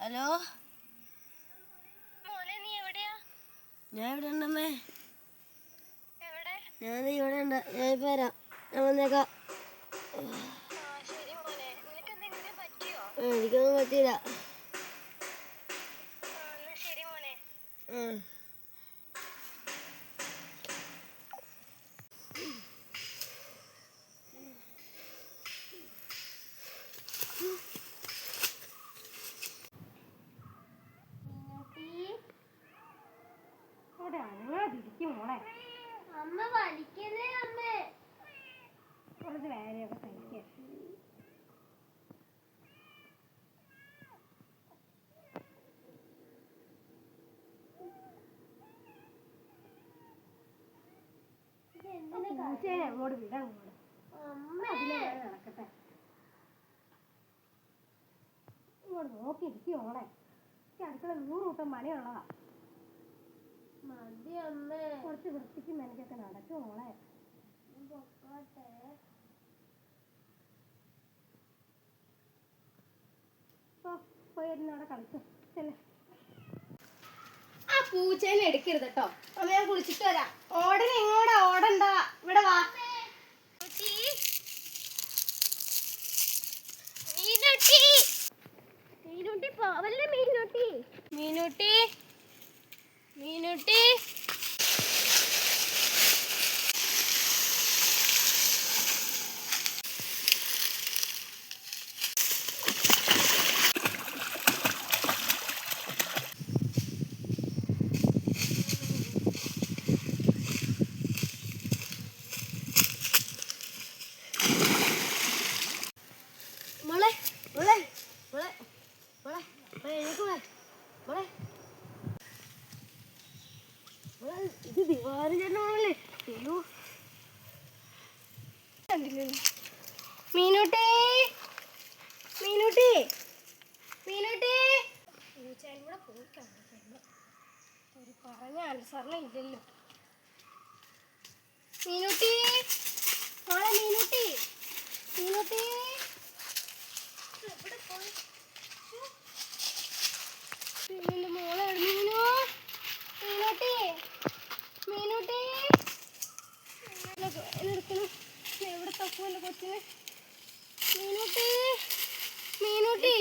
Hello? ഞാൻ ഇവിടെ ഉണ്ടമ്മേ എവിടെ? ഞാൻ ഇവിടെ ഉണ്ട്. ഞാൻ ഇപ്പൊ വരാം. ഞാൻ വന്നേക്കാം. എനിക്കൊന്നും പറ്റിയില്ല. മോളെ. അമ്മ വലിക്കുന്നേ അമ്മ. കുറച്ച് വേലയൊക്കെ പൂച്ചേനെ അങ്ങോട്ട് വിടാൻ അങ്ങോട്ട് അതിലെ വേല നടക്കട്ടെ. ഇങ്ങോട്ട് നോക്കി ഇരിക്കും മോളെ അടുക്കള നൂറ് കൂട്ടം മണിയുള്ളതാ കുറച്ച് വൃത്തിക്ക് മെനക്കൊക്കെ നടക്കും മോളെ. ചെല്ലേ. ആ പൂച്ചേനെ എടുക്കരുത് കേട്ടോ അമ്മ ഞാൻ കുളിച്ചിട്ട് വരാം. ഓടനെ ഇങ്ങോട്ട് ഓടണ്ട. ഇവിടെ വാ. മീനുട്ടി. മീനുട്ടി പോവല്ലേ മീനുട്ടി. മീനുട്ടി. മീനുട്ടി മോളെ മോളെ മോളെ മോളെ മോളെ എഴുന്നേക്ക് മോളെ മോളെ മോളെ ഇത് ദിവാരി ചേട്ടനാണല്ലേ? അയ്യോ. മീനൂട്ടി. മീനൂട്ടി. മീനൂട്ടി. പൂച്ചേനും കൂടെ പോയി കണ്ടിട്ടുണ്ട്. ഒരു പറഞ്ഞ അനുസരണം ഇല്ലല്ലോ. മീനുട്ടി മോളെ മീനുട്ടി മീനുട്ടി എവിടെ പോയി ശ്ശോ. പിന്നെ എന്റെ മോളെ എവിടെ മീനു മീനുട്ടി മീനുട്ടി എടുക്കണം. എവിടെ തപ്പു എന്റെ കൊച്ചിന്? മീനൂട്ടി മീനുട്ടി.